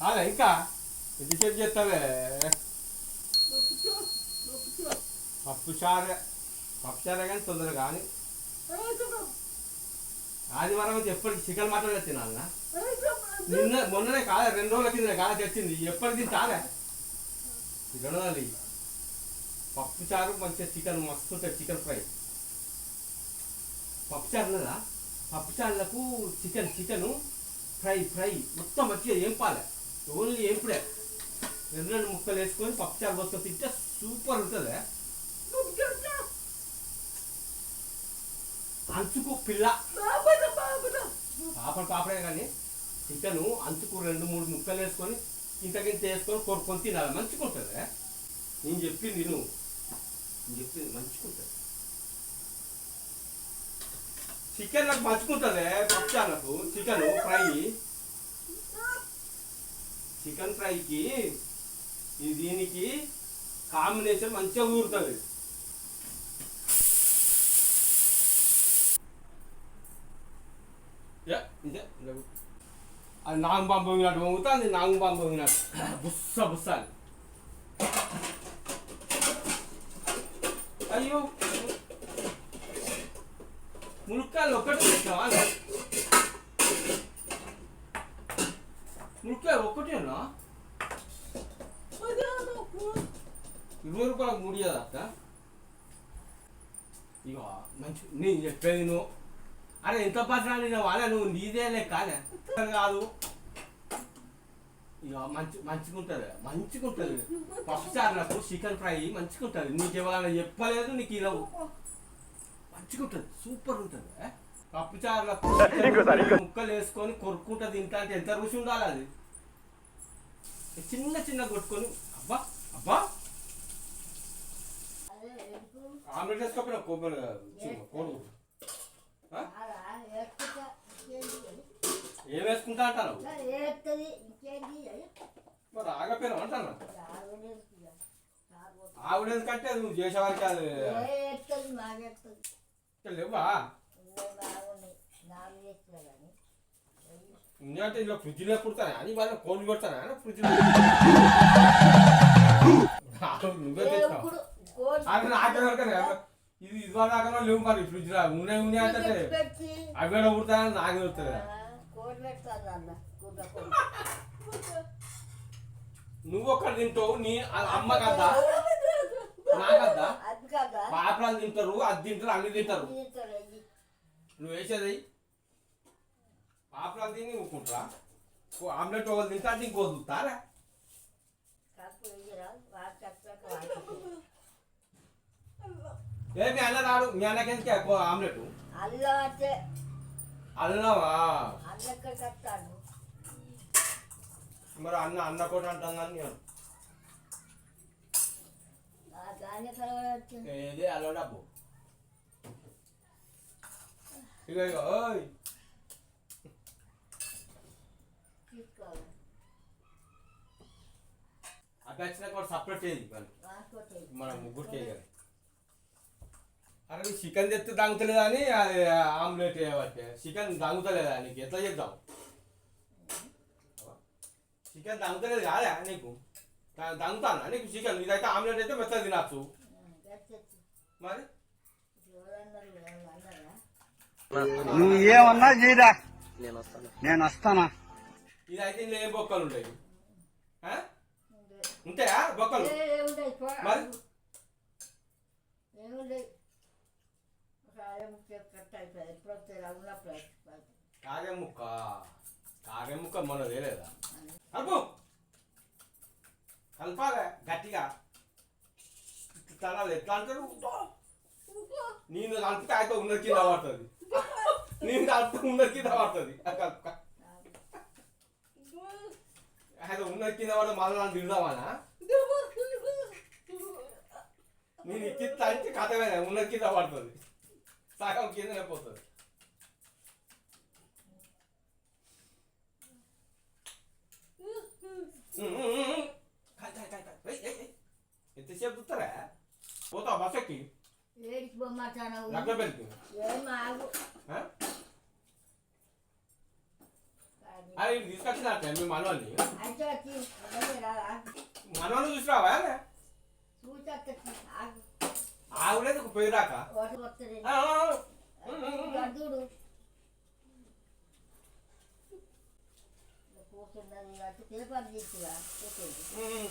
కాదా ఇంకా ఎంతసేపు చేస్తావే? పప్పు చారే పప్పు చారే కానీ తొందరగా కానీ. ఆదివారం అయితే ఎప్పటికి చికెన్ మటన్ తినాలనా నిన్న మొన్ననే కాదా రెండు రోజుల కింద కాదా తెచ్చింది. ఎప్పటికి తింటారా తినడాలి. పప్పు చారు మంచిగా చికెన్ మస్తు ఉంటుంది చికెన్ ఫ్రై. పప్పు చారు లేదా పప్పు చారులకు చికెన్ చికెను ఫ్రై ఫ్రై. మొత్తం మంచిగా ఏంపాలి ఓన్లీ ఏంపుడే రెండు రెండు ముక్కలు వేసుకొని పప్పు చారు పోసుకొని తింటే సూపర్ ఉంటుంది అంచుకు పిల్ల. పాపడ పాపడే కానీ చికెన్ అంచుకు రెండు మూడు ముక్కలు వేసుకొని ఇంతకింత వేసుకొని కొరుకొని తినాలి. మంచిగా ఉంటుంది నేను చెప్పింది నువ్వు నేను చెప్పింది మంచిగా ఉంటుంది చికెన్ నాకు మంచుకుంటుంది పప్పుచారులకు చికెన్ ఫ్రై. చికెన్ ఫ్రైకి ఈ దీనికి కాంబినేషన్ మంచిగా ఊరుతుంది. ఇదే, అది నాగం పాము పోయినట్టు పొంగుతుంది నాగం పాము పోయినట్టు. బుస్స బుస్స అని అయ్యో. ములక్కాయలు ఒకటి పెట్టావా ములక్కాయ ఒక్కటేనా? ఇరవై రూపాయలకు మూడు కదా అక్క ఇక మంచి నేను చెప్పేది నువ్వు. అరే ఎంత పర్సనల్ నేను వాళ్ళ నువ్వు నీదే అనే. కాదు. ఇక మంచి మంచిగా ఉంటుంది మంచిగా ఉంటుంది పప్పు చారులకు చికెన్ ఫ్రై మంచిగా ఉంటుంది నీకు ఎవరైనా చెప్పలేదు నీకు ఇలా మంచిగా ఉంటుంది సూపర్ ఉంటుంది? పప్పు చారులకు ముక్కలు వేసుకొని కొరుక్కుంటా తింటా అంటే ఎంత రుచి ఉండాలి అది? చిన్న చిన్న కొట్టుకొని అబ్బా అబ్బా. ఆమ్లెట్ వేసుకోకపోయినా చిన్న కోడు? ఏం వేసుకుంటా అంటారు? మరి ఆగపోయినా అంటాను ఆవిడ ఎందుకంటే అది నువ్వు చేసేవారికి అది లేవా ఎందుకంటే ఇలా ఫ్రిడ్జ్లో కుడతాను? అని వాళ్ళ కోళ్ళు పెడతాను? ఫ్రిడ్జ్లో నువ్వే తెచ్చుకో. అది నాకే దొరకదు కదా. ఇది ఇదివర దాకా లేవు మరి ఫ్రిడ్జ్లో. ఉన్నాయి ఉన్నాయి అంటే అవి కూడా కుడతానని నాకు దొరుకుతుంది నువ్వు ఒక్కటి తింటావు నీ అమ్మ కదా. నాకద్దా పాపలు తింటారు అది తింటారు అన్ని తింటారు. నువ్వు వేసేది? పాపలు తిని ఊరుకుంటారా ఓ ఆమ్లెట్ ఒకరు తింటా అంటే ఇంకో చూస్తారా ఏ మీ అన్న రాడు మీ అన్నకెందుకు ఎక్కువ ఆమ్లెట్? అల్లం అంటే కట్టాను మరి అన్న అన్న కూడా అంటాను కానీ నేను. ఆ దాని కలవడ వచ్చింది ఏది అల్ల డబ్బు. ఇక ఇక ఓయ్. అబ్బాయి కూడా సపరేట్ వాడుకోవట్లేదు మన ముగ్గురు చేయగలి అరే చికెన్ తెస్తే తాగుతలేదా అని అది ఆమ్లెట్ వేయబట్టే చికెన్ తాగుతలేదా నీకు? ఎట్లా చేద్దాం చికెన్ తాగుతలేదు కాదా నీకు? తాగుతాను నీకు చికెన్? ఇదైతే ఆమ్లెట్ అయితే మెత్తగా తినచ్చు. మరి? నువ్వు ఏమన్నా చేయరా? నేను వస్తానా? ఇదైతే ఇందులో ఏం బొక్కలు ఉంటాయి? ఉంటాయా బొక్కలు? మరి? కాగే ముక్క కాగే ముక్క? మొన్న వేయలేదా కలుపు. కలపాలి గట్టిగా. తనాలి ఎట్లా అంటారు? నేను కలిపితే అయితే ఉన్న కింద పడుతుంది. నేను కలిపితే ఉన్న కింద పడుతుంది. అయితే ఉన్న కింద. పడితే మళ్ళీ నన్ను తిందామనా నేను ఎక్కిస్తా అంటే కథమే ఉన్న కింద పడుతుంది సగం కిందనే పోతుంది కాయ్ కాయ్ కాయ్ కాయ్ ఏయ్, ఏయ్, ఏయ్. ఎంతసేపు చూస్తారా పోతావా బస్ ఎక్కి ఏడికి బొమ్మంటాను లగ్గ పెళ్ళికి ఏం ఆగు ఆ? కానీ అది ఇటు తీసుకొచ్చినట్టే మీ మనవాళ్ళని అయితే వచ్చి ఉండలే రా, ఆగు. మనవాళ్ళు చూసిరావా చూసి వచ్చి ఆగు. ఆవిడేది ఒక పోయి రాక ఓటు వస్తుంది ఆ, ఆ, ఆ. గడ్డుడు కూర్చున్నది అటు పేపర్ తీసుకురా కూర్చోండి ఉమ్.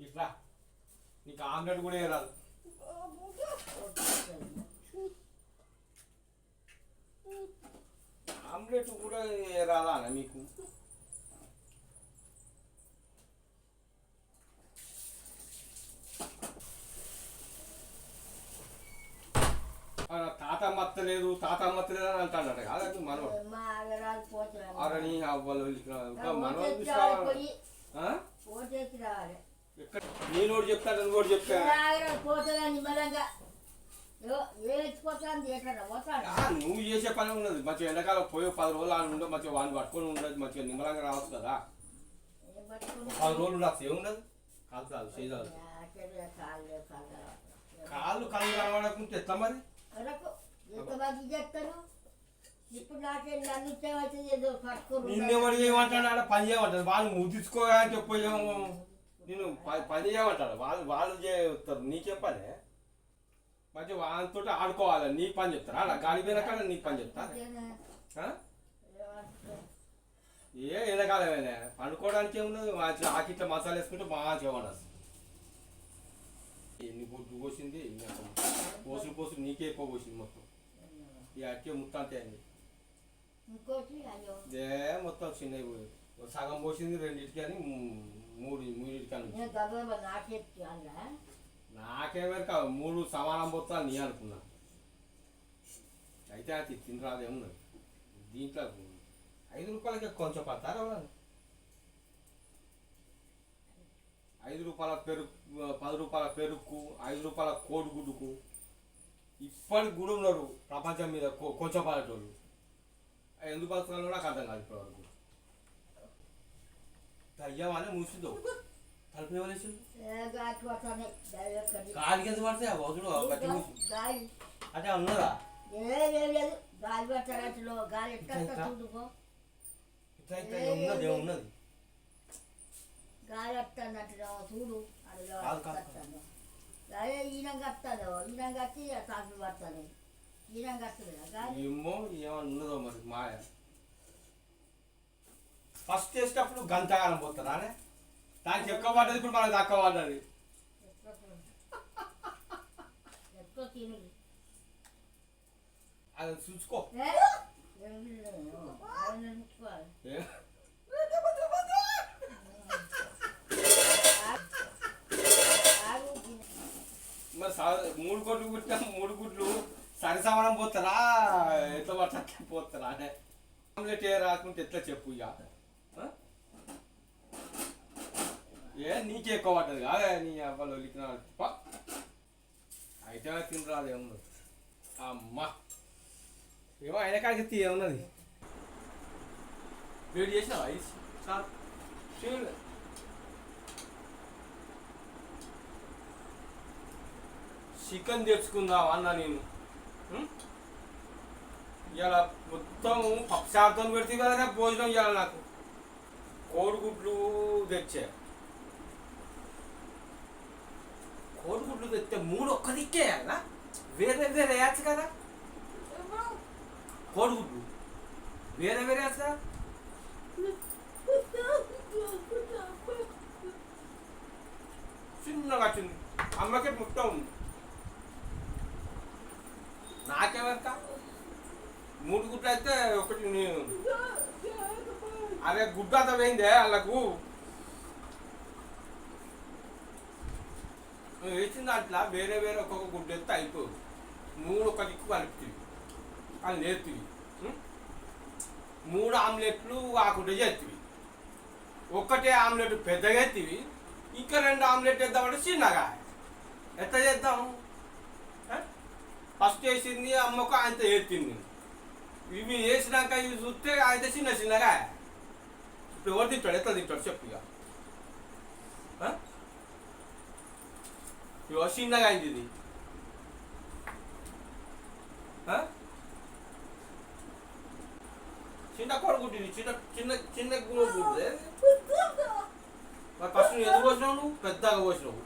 ఇట్లా నీకు ఆమ్లెట్ కూడా వస్తుంది. ఆమ్లెట్ కూడా అన్న మీకు తాత మత్తలేదు తాత మత్తలేదు అని అంటాడట. కాదు మనం అరని అవ్వలు ఇంకా మనం ఓటు తెచ్చి రావాలి పోయి. ఆ? ఓటు తెచ్చి రావాలి. ఎక్కడ? నేను ఒకటి చెప్తాను నువ్వు ఒకటి చెప్తా. ఆగరాలు పోతున్నా నిమ్మలంగా. ఏ ఎత్తిపోతాను ఎక్కడ పోతాడు ఆ, నువ్వు చేసే పని ఉన్నది. మంచిగా ఎండాకాలం పోయి పది రోజులు ఆడ ఉండదు మంచిగా వాడిని పట్టుకొని ఉండదు మంచిగా నిమ్మలంగా రావచ్చు కదా. పది రోజులు ఉండదు ఏముండదు? కాదు చేయదు కాళ్ళు కాళ్ళు కాళ్ళు కళ్ళు కనబడకుంటే ఎట్లా మరి? వరకు ఎంత బాగా చేస్తారు ఇప్పుడు నాకే నన్ను ఇచ్చేవచ్చి ఏదో పట్టుకోరు నిన్నెవడు చేయమంటాడు ఆడ? పని చేయమంటాడు. వాళ్ళు ముద్దుకోగా చెప్పి నేను పని చేయమంటాడు. వాళ్ళు వాళ్ళు చేస్తారు. నీకేం పని మంచిగా వాళ్ళతో ఆడుకోవాలి. నీ పని చెప్తారా? అలా గాలి పోయిన కాడ నీ పని చెప్తా? ఏ ఎండాకాలమేనే పండుకోవడానికి ఏమున్నది మంచిగా ఆకిట్ల మసాలా వేసుకుంటే మంచిగా ఉండదు ఎన్ని గుడ్డు పోసింది ఎన్ని అసలు పోసులు పోసులు నీకే ఎక్కువ పోసింది మొత్తం ఈ అక్కే ముత్తం అంతే అయ్యో ఏ మొత్తం చిన్నవి పోయి ఓ సగం పోసింది రెండింటికి అని మూడు మూడింటికి అని అన్న నాకేమేరక మూడు సమానం పోతా నీ అనుకున్నా అయితే అది తినరాదేమున్నది దీంట్లో ఐదు రూపాయలకి కొంచెం పడతారా ఐదు రూపాయల పెరుగు పది రూపాయల పెరుగుకు ఐదు రూపాయల కోడిగుడ్డుకు ఇప్పటికి కూడా ఉన్నారు ప్రపంచం మీద కొంచెం పడేటోళ్ళు. ఎందుకు బతుకున్నారో నాకు అర్థం కాదు ఇప్పటివరకు. అయ్యామని మూసిందో తలుపు ఎవరేసి కాలికి ఎంత పడితే వదులు గట్టి మూసి. గాలి. అంటే ఉన్నదా? ఏం లేదు గాలి పెట్టారంటలో గాలి ఎట్లా ఇంకా? చూడుకో ఇట్లా ఇట్లా ఉన్నది వస్తానంటున్నావు చూడు అడిగా కాదు, కాదు, వస్తాను అదే ఈయన కట్టాను ఈయన కట్టి తాపి పడతాను ఈయన కట్టదు గాలి ఏమో ఏమన్నా ఉన్నదో మరి మాయ. ఫస్ట్ చేసేటప్పుడు గంతగానం అనే దానికి ఎక్కువ పడ్డది ఇప్పుడు మనకు తక్కువ పడ్డది. ఎక్కువ తిని అది చూసుకో ఏ? ఏం లేదు. ఆయన ఉంచుకోవాలి. ఏ? ఆగు. మరి సా- మూడు కోట్లు పుట్టిన మూడు గుడ్లు సరి సమానం పోతారా ఎట్లా పడతా పోతారా అనే ఆమ్లెట్ ఏ రాకుంటే ఎట్లా చెప్పు ఇక ఏ నీకే ఎక్కువ పడ్డది కాదే? నీ అబ్బాయి ఒలికిన అయితే తినరాదు ఏమున్నది అమ్మా. ఏమో అయిన కాడికి తీ ఏమున్నది వేడి చేసిన ఐస్? సార్ చికెన్ తెచ్చుకుందాం అన్న నేను. ఇలా మొత్తం పక్షార్థం పెడితే కదా భోజనం ఇవ్వాలి నాకు. కోడిగుడ్లు తెచ్చా. కోడిగుడ్లు తెస్తే మూడు ఒక్క దిక్కేయాలా వేరే వేరే వేయచ్చు కదా? కోడిగుడ్లు. వేరే వేరే వేయచ్చు కదా చిన్నగా వచ్చింది అమ్మకి మొత్తం ఉంది నాకేమెరక మూడు గుడ్లు అయితే ఒకటి నేను అరే గుడ్డు అంత పోయిందే వాళ్ళకు నువ్వు వేసిన దాంట్లో వేరే వేరే ఒక్కొక్క గుడ్డ ఎత్తే అయిపోదు. మూడు ఒక దిక్కు కలుపుతుంది అది నేర్తివి మూడు ఆమ్లెట్లు కాకుండా చేతివి. ఒక్కటే ఆమ్లెట్ పెద్దగా ఎత్తివి ఇంకా రెండు ఆమ్లెట్ వేద్దామంటే చిన్నగా. ఎంత చేద్దాం? ఫస్ట్ వేసింది అమ్మకు ఆయనతో ఎత్తింది ఇవి వేసినాక ఇవి చూస్తే ఆయన చిన్న చిన్నగా. ఇప్పుడు ఎవరు తింటాడు? ఎట్లా తింటాడు? చెప్పు ఇక. ఇగో చిన్నగా అయింది ఇది ఆ? చిన్న కొడుకుంటు ఇది చిన్న చిన్న చిన్న గుడ్డు మరి ఫస్ట్ నువ్వు ఎందుకు పోసినావు నువ్వు పెద్దగా పోసినావు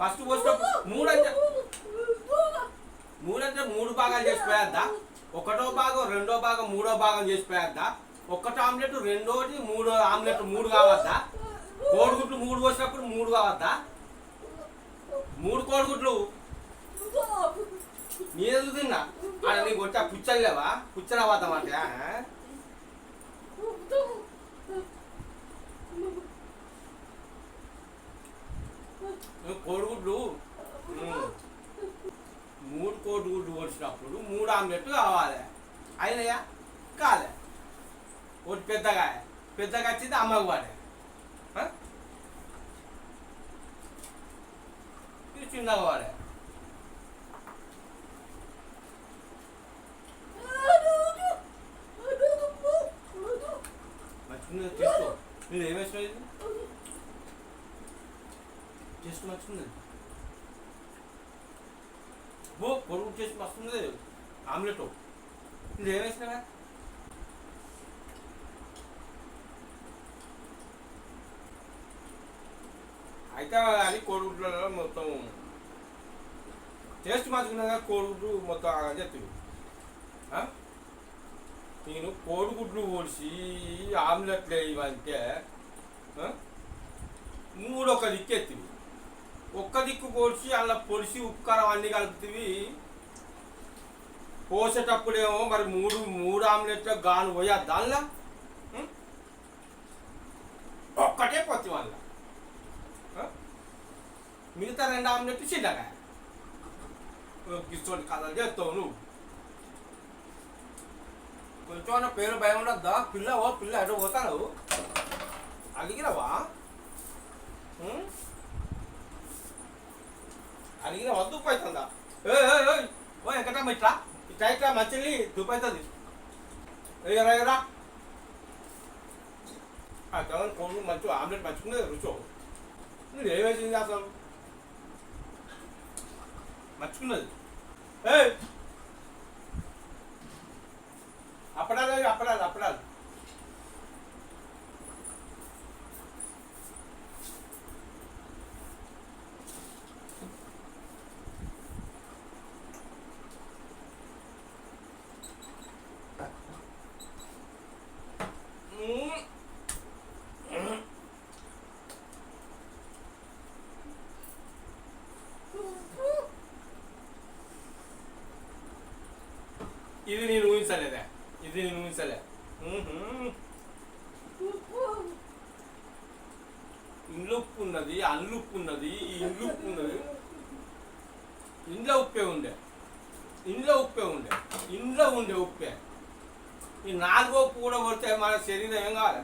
ఫస్ట్ పోసినప్పుడు మూడంటే మూడంటే మూడు భాగాలు చేసిపోయేద్దా ఒకటో భాగం రెండో భాగం మూడో భాగం చేసిపోయేద్దా ఒకటో ఆమ్లెట్ రెండోది మూడో ఆమ్లెట్ మూడు కావద్దా కోడిగుడ్లు మూడు పోసినప్పుడు మూడు కావద్దా మూడు కోడిగుడ్లు నేను తిన్నా ఆడ నీకు వచ్చా పుచ్చలు లేవా పుచ్చలు అవ్వద్దామంటే కోడిగుడ్లు ఉమ్, మూడు కోడిగుడ్లు వచ్చినప్పుడు మూడు ఆమ్లెట్ కావాలి అయినయా కాలే ఒకటి పెద్దగా పెద్దగా వచ్చింది అమ్మకు వాడే ఆ? ఇది చిన్నగా వాడే తీసుకో నేను ఏం వేసినావు ఇది టేస్ట్ ఓ పొరుగు టేస్ట్ మస్తుంది ఆమ్లెట్ ఇది ఏం వేసినావా అయితే అది కోడిగుడ్లలో మొత్తం టేస్ట్ మార్చుకున్నాక కోడిగుడ్లు మొత్తం అని చెప్పింది నేను కోడిగుడ్లు పొడిచి ఆమ్లెట్లు వేయమంటే మూడు ఒక దిక్కు ఎత్తివి. ఒక్క దిక్కు పొడిచి అలా పొడిచి ఉప్పుకారం అన్ని కలుపుతీవి. పోసేటప్పుడేమో మరి మూడు మూడు ఆమ్లెట్ల గాను పోయా దానిలా ఒక్కటే పొత్తి వాళ్ళ మిగతా రెండు ఆమ్లెట్ చిన్నగా. గిస్తోటి కథలు చేస్తావు నువ్వు కొంచెం పేరు భయం ఉండద్దా? పిల్లవో? పిల్ల ఎటు పోతాడు? అడిగినవా అడిగిన వద్దు పోతుందా ఓ ఎక్కడమ్మా ఇట్లా ఇట్లా ఇట్లా మంచిని దుప్పు అవుతుంది ఎగరా ఆ జగన్ కోడు మంచి ఆమ్లెట్ మంచుకునేది రుచో. నువ్వు ఏమేసింది అసలు మర్చుకున్నది అప్పడాలి అప్పడాలి అప్పడాలి. ఇది నేను ఊహించలేదే. ఇది నేను ఊహించలే. ఇండ్లుప్పు ఉప్పు ఉన్నది అల్లుప్పు ఉన్నది ఈ ఇండ్లుప్పు ఉన్నది ఇంట్లో ఉప్పే ఉండే. ఇంట్లో ఉప్పే ఉండే. ఇంట్లో ఉండే ఉప్పే. ఈ నాలుగో ఉప్పు కూడా కొడితే మన శరీరం ఏం కావాలి?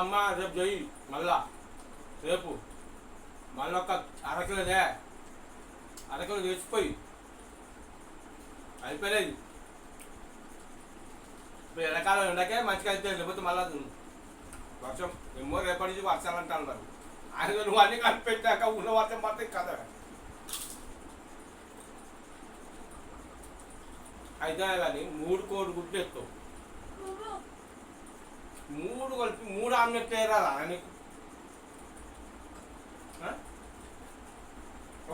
అమ్మ రేపు చెయ్యి మళ్ళా. రేపు. మళ్ళీ ఒక అరకిలోదే అరకిలో తెచ్చిపోయి అయిపోలేదు ఇప్పుడు ఎండాకాలం ఎండకే మంచిగా అయితే లేకపోతే మళ్ళా వర్షం ఎమ్మో రేపటి నుంచి వర్షాలు అంటారు మరి ఆయన నువ్వు అన్ని కనిపెట్టాక ఉన్న వర్షం పడితే కదా అయితే కానీ మూడు కోడి గుడ్లు ఎత్తావు. మూడు కలిపి మూడు ఆమ్లెట్ వేయరాదా నీకు?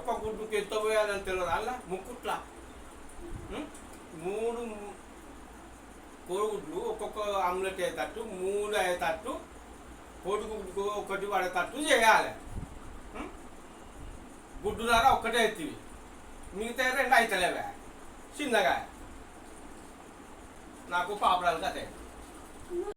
ఒక గుడ్డుకి ఎత్తపోయాలని తెలియదు అలా ముక్కుట్లా. మూడు కోడిగుడ్లు ఒక్కొక్క ఆమ్లెట్ అయ్యేటట్టు మూడు అయ్యేటట్టు కోడిగుడ్డుకు ఒకటి పడేటట్టు చేయాలి. గుడ్డు ద్వారా ఒక్కటే ఎత్తివి. మిగతా రెండు అవుతలేవే చిన్నగా. నాకు పాపడాలు కదే